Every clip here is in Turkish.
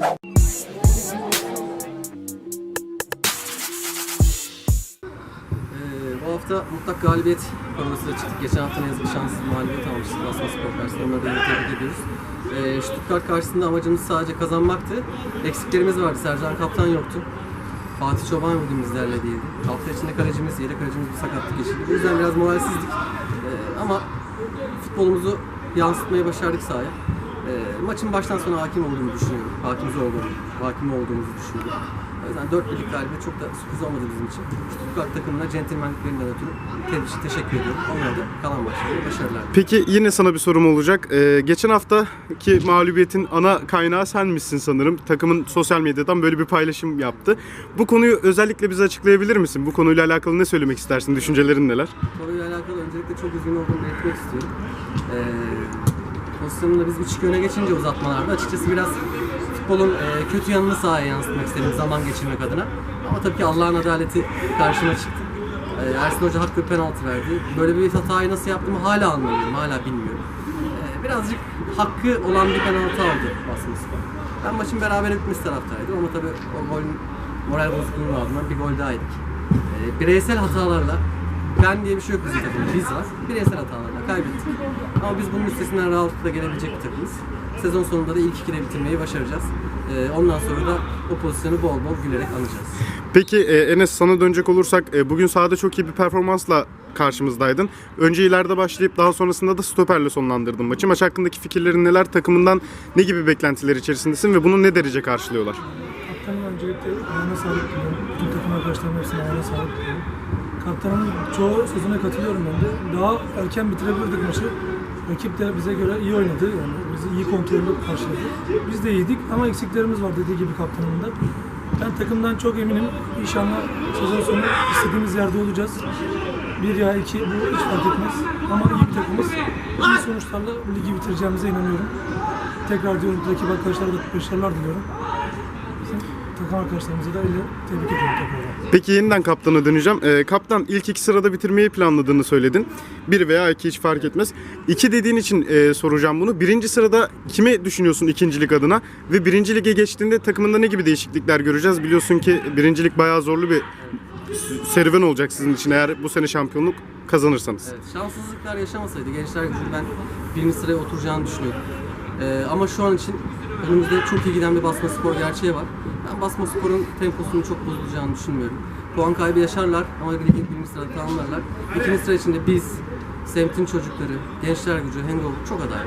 Ee, bu hafta mutlak galibiyet panosuyla çıktık. Geçen hafta ne şanssız mağlubiyet almıştık Basma Spor karşısında. Onları da tebrik ediyoruz. Ee, Stuttgart karşısında amacımız sadece kazanmaktı. Eksiklerimiz vardı. Sercan Kaptan yoktu. Fatih Çoban bugün bizlerle değildi. Hafta içinde kalecimiz, yedek kalecimiz bir sakatlık geçirdi. Bu yüzden biraz moralsizdik. Ee, ama futbolumuzu yansıtmayı başardık sahaya. Ee, maçın baştan sona hakim olduğunu düşünüyorum. Hakimiz olduğunu, hakim olduğumuzu düşünüyorum. O yüzden 4 birlik galibiyet çok da sürpriz olmadı bizim için. Stuttgart takımına centilmenliklerinden ötürü te- teşekkür ediyorum. Onlara da kalan maçlarında başarılar. Peki yine sana bir sorum olacak. Ee, geçen haftaki mağlubiyetin ana kaynağı sen misin sanırım. Takımın sosyal medyadan böyle bir paylaşım yaptı. Bu konuyu özellikle bize açıklayabilir misin? Bu konuyla alakalı ne söylemek istersin? Düşüncelerin neler? Konuyla alakalı öncelikle çok üzgün olduğumu belirtmek istiyorum. Ee, pozisyonunda biz 3-2 öne geçince uzatmalarda açıkçası biraz futbolun e, kötü yanını sahaya yansıtmak istedim zaman geçirmek adına. Ama tabii ki Allah'ın adaleti karşıma çıktı. Ee, Ersin Hoca haklı bir penaltı verdi. Böyle bir hatayı nasıl yaptığımı hala anlamıyorum, hala bilmiyorum. Ee, birazcık hakkı olan bir penaltı aldı Basmış. Ben maçın beraber bitmesi taraftaydım ama tabii o golün moral bozukluğunun ardından bir gol daha yedik. Ee, bireysel hatalarla ben diye bir şey yok bizim takımda. Biz var. Bireysel hatalarla kaybettik. Ama biz bunun üstesinden rahatlıkla gelebilecek bir takımız. Sezon sonunda da ilk ikide bitirmeyi başaracağız. Ee, ondan sonra da o pozisyonu bol bol gülerek alacağız. Peki e, Enes sana dönecek olursak e, bugün sahada çok iyi bir performansla karşımızdaydın. Önce ileride başlayıp daha sonrasında da stoperle sonlandırdın maçı. Maç hakkındaki fikirlerin neler? Takımından ne gibi beklentiler içerisindesin ve bunu ne derece karşılıyorlar? Kaptanım öncelikle ayağına sağlık diliyorum. Bütün takım arkadaşlarım hepsine ayağına sağlık diliyorum. Kaptanın çoğu sözüne katılıyorum ben de. Daha erken bitirebilirdik maçı. Rakip de bize göre iyi oynadı. Yani bizi iyi kontrollü karşıladı. Biz de iyiydik ama eksiklerimiz var dediği gibi kaptanın da. Ben takımdan çok eminim. İnşallah sezon sonu istediğimiz yerde olacağız. Bir ya iki bu hiç fark etmez. Ama iyi bir takımız. İyi sonuçlarla ligi bitireceğimize inanıyorum. Tekrar diyorum rakip arkadaşlara da başarılar diliyorum. Takım arkadaşlarımıza da öyle tebrik ediyorum tekrardan. Peki yeniden kaptana döneceğim. Ee, kaptan ilk iki sırada bitirmeyi planladığını söyledin. Bir veya iki hiç fark etmez. İki dediğin için e, soracağım bunu. Birinci sırada kime düşünüyorsun ikincilik adına? Ve birinci lige geçtiğinde takımında ne gibi değişiklikler göreceğiz? Biliyorsun ki birincilik bayağı zorlu bir serüven olacak sizin için eğer bu sene şampiyonluk kazanırsanız. Evet, şanssızlıklar yaşamasaydı gençler ben birinci sıraya oturacağını düşünüyordum. Ee, ama şu an için önümüzde çok iyi giden bir basma spor gerçeği var. Basma sporun temposunun çok bozulacağını düşünmüyorum. Puan kaybı yaşarlar ama ligi birinci sırada tamamlarlar. İkinci sıra içinde biz, semtin çocukları, gençler gücü, hangover çok aday.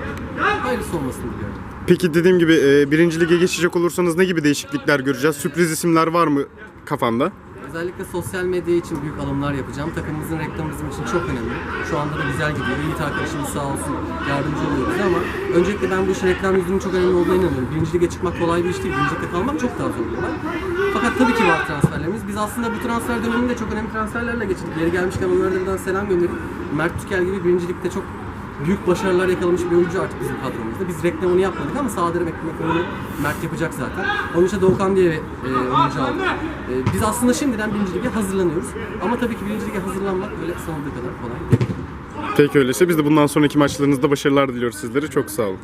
Hayırlısı olmasını diliyorum. Peki dediğim gibi e, birinci lige geçecek olursanız ne gibi değişiklikler göreceğiz? Sürpriz isimler var mı kafanda? Özellikle sosyal medya için büyük alımlar yapacağım. Takımımızın reklamı bizim için çok önemli. Şu anda da güzel gidiyor. Yiğit arkadaşımız sağ olsun yardımcı oluyor bize ama öncelikle ben bu işin reklam yüzünün çok önemli olduğuna inanıyorum. Birinci lige çıkmak kolay bir iş değil. Birinci ligde kalmak çok daha zor bir. Fakat tabii ki var transferlerimiz. Biz aslında bu transfer döneminde çok önemli transferlerle geçirdik. Yeri gelmişken onlara da selam gönderip Mert Tükel gibi birinci ligde çok büyük başarılar yakalamış bir oyuncu artık bizim kadromuzda. Biz reklamını yapmadık ama sahada reklamını Mert yapacak zaten. Onun için Doğukan diye e, oyuncu aldık. E, biz aslında şimdiden birinci lige hazırlanıyoruz. Ama tabii ki birinci lige hazırlanmak öyle sanıldığı kadar kolay değil. Peki öyleyse biz de bundan sonraki maçlarınızda başarılar diliyoruz sizlere. Çok sağ olun.